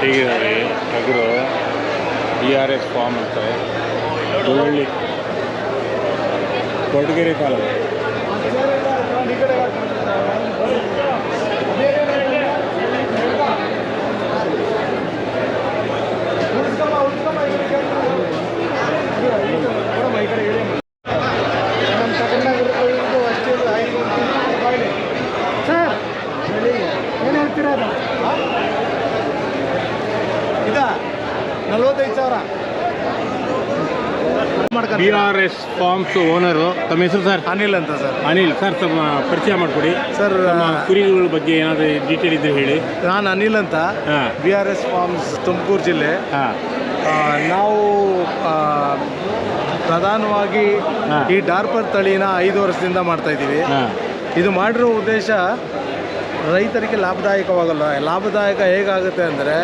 ಹೀಗಿದ್ದಾರೆ ಟಗರು D R S form ಅಂತ. ಬೆಳ್ಳುಳ್ಳಿ ಕೊಡಗಿರಿ ಕಾಲದ ಸರ್ ಏನು ಹೇಳ್ತೀರಾ ಅದು ಇದ ನಲ್ವತ್ತೈದು ಸಾವಿರ B R S farms owner. ತಮ್ಮ ಹೆಸರು ಸರ್? ಅನಿಲ್ ಅಂತ ಸರ್. ಅನಿಲ್. ಸರ್ ತಮ್ಮ ಪರಿಚಯ ಮಾಡಿಕೊಡಿ. ಸರ್ ಕುರಿಗಳ ಬಗ್ಗೆ ಏನಾದರೂ ಡೀಟೇಲ್ ಇದ್ದರೆ ಹೇಳಿ. ನಾನು ಅನಿಲ್ ಅಂತ. ಹಾಂ. B R S farms Tumakuru ಜಿಲ್ಲೆ. ನಾವು ಪ್ರಧಾನವಾಗಿ ಈ ಡಾರ್ಪರ್ ತಳಿನ ಐದು ವರ್ಷದಿಂದ ಮಾಡ್ತಾ ಇದ್ದೀವಿ. ಹಾಂ. ಇದು ಮಾಡಿರೋ ಉದ್ದೇಶ ರೈತರಿಗೆ ಲಾಭದಾಯಕವಾಗಲ್ಲ. ಲಾಭದಾಯಕ ಹೇಗಾಗುತ್ತೆ ಅಂದರೆ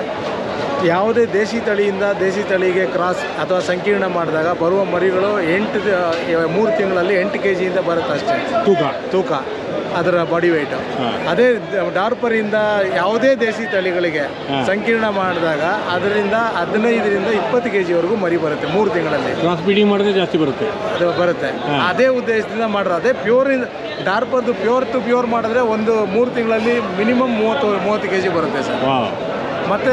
ಯಾವುದೇ ದೇಶಿ ತಳಿಯಿಂದ ದೇಶಿ ತಳಿಗೆ ಕ್ರಾಸ್ ಅಥವಾ ಸಂಕೀರ್ಣ ಮಾಡಿದಾಗ ಬರುವ ಮರಿಗಳು ಎಂಟು ಮೂರು ತಿಂಗಳಲ್ಲಿ ಎಂಟು ಕೆ ಜಿಯಿಂದ ಬರುತ್ತೆ ಅಷ್ಟೇ. ತೂಕ. ತೂಕ. ಅದರ ಬಾಡಿ ವೆಯ್ಟು. ಅದೇ ಡಾರ್ಪರಿಂದ ಯಾವುದೇ ದೇಸಿ ತಳಿಗಳಿಗೆ ಸಂಕೀರ್ಣ ಮಾಡಿದಾಗ ಅದರಿಂದ ಹದಿನೈದರಿಂದ ಇಪ್ಪತ್ತು ಕೆ ಜಿವರೆಗೂ ಮರಿ ಬರುತ್ತೆ ಮೂರು ತಿಂಗಳಲ್ಲಿ. ಕ್ರಾಸ್ ಬ್ರೀಡಿಂಗ್ ಮಾಡಿದ್ರೆ ಜಾಸ್ತಿ ಬರುತ್ತೆ. ಅದು ಬರುತ್ತೆ. ಅದೇ ಉದ್ದೇಶದಿಂದ ಮಾಡ್ರೆ. ಅದೇ ಪ್ಯೂರ್ ಡಾರ್ಪರ್ದು ಪ್ಯೂರ್ ಟು ಪ್ಯೂರ್ ಮಾಡಿದ್ರೆ ಒಂದು ಮೂರು ತಿಂಗಳಲ್ಲಿ ಮಿನಿಮಮ್ ಮೂವತ್ತು ಮೂವತ್ತು ಕೆ ಜಿ ಬರುತ್ತೆ ಸರ್. ಮತ್ತು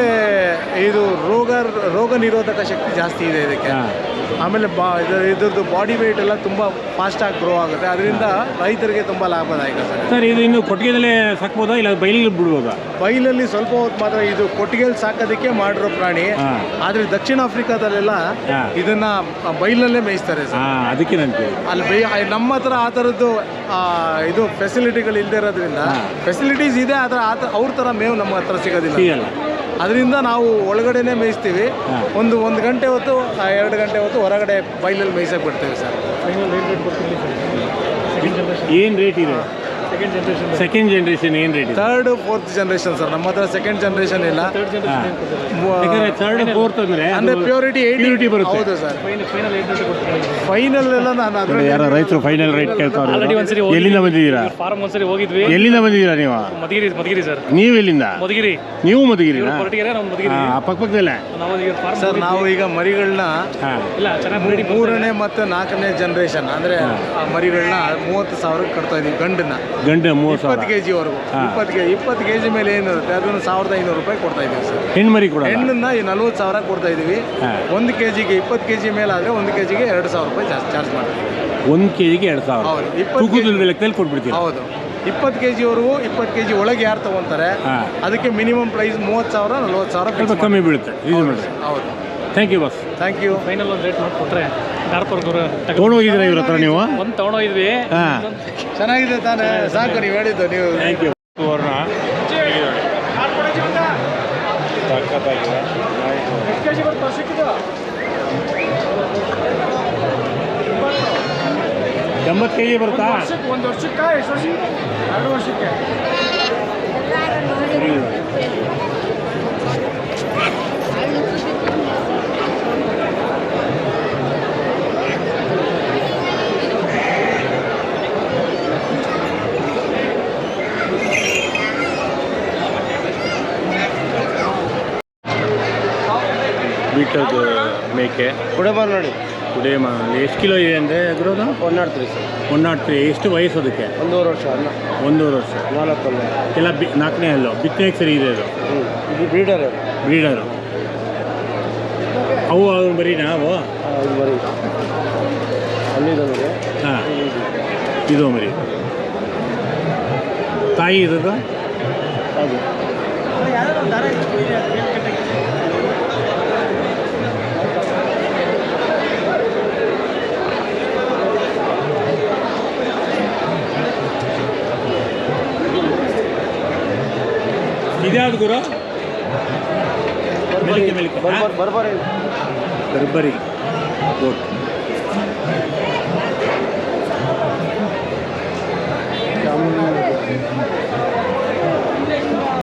ಇದು ರೋಗ ರೋಗ ನಿರೋಧಕ ಶಕ್ತಿ ಜಾಸ್ತಿ ಇದೆ ಇದಕ್ಕೆ. ಆಮೇಲೆ ಬಾ ಇದು- ಇದ್ರದ್ದು ಬಾಡಿ ವೆಯ್ಟ್ ಎಲ್ಲ ತುಂಬ ಫಾಸ್ಟಾಗಿ ಗ್ರೋ ಆಗುತ್ತೆ. ಅದರಿಂದ ರೈತರಿಗೆ ತುಂಬ ಲಾಭದಾಯಕ ಸರ್ ಸರ್ ಇದು ಇನ್ನು ಕೊಟ್ಟಿಗೆದಲ್ಲೇ ಸಾಕ್ಬೋದಾ ಇಲ್ಲ ಬೈಲಲ್ಲಿ ಬಿಡ್ಬೋದಾ? ಬೈಲಲ್ಲಿ ಸ್ವಲ್ಪ ಹೊತ್ತು ಮಾತ್ರ ಇದು ಕೊಟ್ಟಿಗೆಯಲ್ಲಿ ಸಾಕೋದಕ್ಕೆ ಮಾಡಿರೋ ಪ್ರಾಣಿ. ಆದರೆ ದಕ್ಷಿಣ ಆಫ್ರಿಕಾದಲ್ಲೆಲ್ಲ. ಇದನ್ನ ಬೈಲಲ್ಲೇ ಮೇಯಿಸ್ತಾರೆ ಸರ್. ಅದಕ್ಕೆ ಅಲ್ಲಿ ಬೈ ನಮ್ಮ ಹತ್ರ ಆ ಥರದ್ದು ಇದು ಫೆಸಿಲಿಟಿಗಳು ಇಲ್ಲದೆ ಇರೋದ್ರಿಂದ ಫೆಸಿಲಿಟೀಸ್ ಇದೆ ಆದರೆ ಆ ಥರ ಅವ್ರ ಥರ ಮೇವು ನಮ್ಮ ಹತ್ರ ಸಿಗೋದಿಲ್ಲ. ಅದರಿಂದ ನಾವು ಒಳಗಡೆನೆ ಮೇಯಿಸ್ತೀವಿ. ಒಂದು ಒಂದು ಗಂಟೆ ಹೊತ್ತು ಎರಡು ಗಂಟೆ ಹೊತ್ತು ಹೊರಗಡೆ ಬೈಲಲ್ಲಿ ಮೇಯಿಸಕ್ಕೆ ಬಿಡ್ತೇವೆ ಸರ್. ಏನು ರೇಟ್ ಇದೆ? ಸೆಕೆಂಡ್ ಜನರೇಷನ್ ಏನು rate third fourth generation sir ನಮ್ಮ ಹತ್ರ ಸೆಕೆಂಡ್ ಜನರೇಷನ್ ಇಲ್ಲ. ಥರ್ಡ್ ಫೋರ್ತ್ ಅಂದ್ರೆ ಅಂದ್ರೆ ಪ್ಯೂರಿಟಿ Purity ಬರುತ್ತೆ. ಹೌದು ಸರ್ ಫೈನಲ್ ಎಲ್ಲ ನಾನು ಯಾರೋ ರೈತರು ಫೈನಲ್ ರೇಟ್ ಕೇಳ್ತಾರೆ. ಎಲ್ಲಿಂದ ಬಂದಿದ್ದೀರಾ? ಫಾರ್ಮ್ ಒಂದ್ಸರಿ ಹೋಗಿದ್ವಿ. ಎಲ್ಲಿಂದ ಬಂದಿದ್ದೀರಾ ನೀವು? ಮಧುಗಿರಿ ಮಧುಗಿರಿ ಸರ್ ನೀವು ಎಲ್ಲಿಂದ? ಮಧುಗಿರಿ. ನೀವು ಮದಗಿರಿ ನಾವು ಮಧುಗಿರಿ. ಹಾಂ ನಾವು ಸರ್ ನಾವು ಈಗ ಮರಿಗಳನ್ನ ಇಲ್ಲ ಚೆನ್ನಾಗಿ breeding ಮೂರನೇ ಮತ್ತೆ ನಾಲ್ಕನೇ ಜನರೇಷನ್ ಅಂದ್ರೆ ಆ ಮರಿಗಳನ್ನ ಮೂವತ್ತು ಸಾವಿರಕ್ಕೆ ಕಟ್ತಾ ಇದೀವಿ ಗಂಡನ್ನ. ಗಂಟೆ ಮೂವತ್ತು ಇಪ್ಪತ್ತು ಸಾವಿರ. ಕೆ ಜಿವರೆಗೂ ಹಾ. ಇಪ್ಪತ್ತು ಕೆ ಇಪ್ಪತ್ತು ಕೆ ಜಿ ಮೇಲೆ ಏನಿರುತ್ತೆ ಅದನ್ನು ಸಾವಿರದ ಐನೂರು ರೂಪಾಯಿ ಕೊಡ್ತಾ ಇದ್ದೀವಿ ಸರ್. ಹೆಣ್ಮರಿ ಕೂಡ ಹೆಣ್ಣನ್ನ ಈ ನಲ್ವತ್ತು ಸಾವಿರ ಕೊಡ್ತಾ ಇದ್ದೀವಿ. ಹಾ. ಒಂದು ಕೆ ಜಿಗೆ ಇಪ್ಪತ್ತು ಕೆ ಜಿ ಮೇಲೆ ಆದರೆ ಒಂದು ಕೆ ಜಿಗೆ ಎರಡು ಸಾವಿರ ರೂಪಾಯಿ ಜಾಸ್ತಿ ಚಾರ್ಜ್ ಮಾಡ್ತೀವಿ. ಒಂದು ಕೆ ಜಿಗೆ ಎರಡು ಸಾವಿರ. ಹೌದು ಇಪ್ಪತ್ತು ತೂಕದ ಲೆಕ್ಕದಲ್ಲಿ ಕೊಟ್ಬಿಡ್ತೀರಾ? ಹೌದು. ಇಪ್ಪತ್ತು ಕೆ ಜಿವರೆಗೂ ಇಪ್ಪತ್ತು ಕೆ ಜಿ ಒಳಗೆ ಯಾರು ತಗೊಂತಾರೆ ಹಾಂ. ಅದಕ್ಕೆ ಮಿನಿಮಮ್ ಪ್ರೈಸ್ ಮೂವತ್ತು ಸಾವಿರ ನಲ್ವತ್ತು ಸಾವಿರ ಸ್ವಲ್ಪ ಕಮ್ಮಿ ಬೀಳುತ್ತೆ. ಇದು. ಹೌದು. ಥ್ಯಾಂಕ್ ಯು ಬಸ್ ಥ್ಯಾಂಕ್ ಯು ಫೈನಲ್ ಒಂದು ರೇಟ್ ಮಾಡಿಕೊಟ್ರೆ ಡಾರ್ಪರ್ ಗುರು ತೊಗೊಂಡೋಗಿದ್ದೀರಾ ಇವ್ರ ಹತ್ರ ನೀವು? ಒಂದು ತೊಗೊಂಡೋಗಿದ್ವಿ. ಹಾಂ. ಚೆನ್ನಾಗಿದೆ ತಾನೇ. ಸಾಕು ನೀವು ಹೇಳಿದ್ದು ನೀವು. ಥ್ಯಾಂಕ್ ಯು ಸಖತ್ತಾಗಿದೆ ಎಂಬತ್ತು ಕೆ ಜಿ ಬರುತ್ತಾ? ಒಂದು ವರ್ಷಕ್ಕೆ ಎರಡು ವರ್ಷಕ್ಕೆ. ಬೀಟದ ಮೇಕೆ. ಕುಡಬಾರ್ ನೋಡಿ. ಕುಡಿಯ ಎಷ್ಟು ಕಿಲೋ ಇದೆ ಅಂದರೆ ಅದ್ರದ್ದು? One nought three sir. One nought three. ಎಷ್ಟು ವಯಸ್ಸು ಅದಕ್ಕೆ? ಒಂದೂವರೆ ವರ್ಷ ಅಲ್ಲ ಒಂದೂವರೆ ವರ್ಷ. ನಾಲ್ಕು ಎಲ್ಲ ಬಿ ನಾಲ್ಕನೇ ಅಲ್ಲೋ ಬಿತ್ತನೆಗೆ ಸರಿ ಇದೆ ಅದು? ಇದು ಬ್ರೀಡರ್ ಬ್ರೀಡರು. ಅವು ಅವ್ರು ಬರೀನಾ ಅವು? ಅದು ಬರೀ. ಅಲ್ಲಿದೆ ಹಾಂ. ಇದು ಮರಿ. ತಾಯಿ ಇರೋದು ಅದು ಇದ್ಯಾವ್ದು ಗುರು? ಬರ್ಬರಿ ಬರ್ಬರಿ.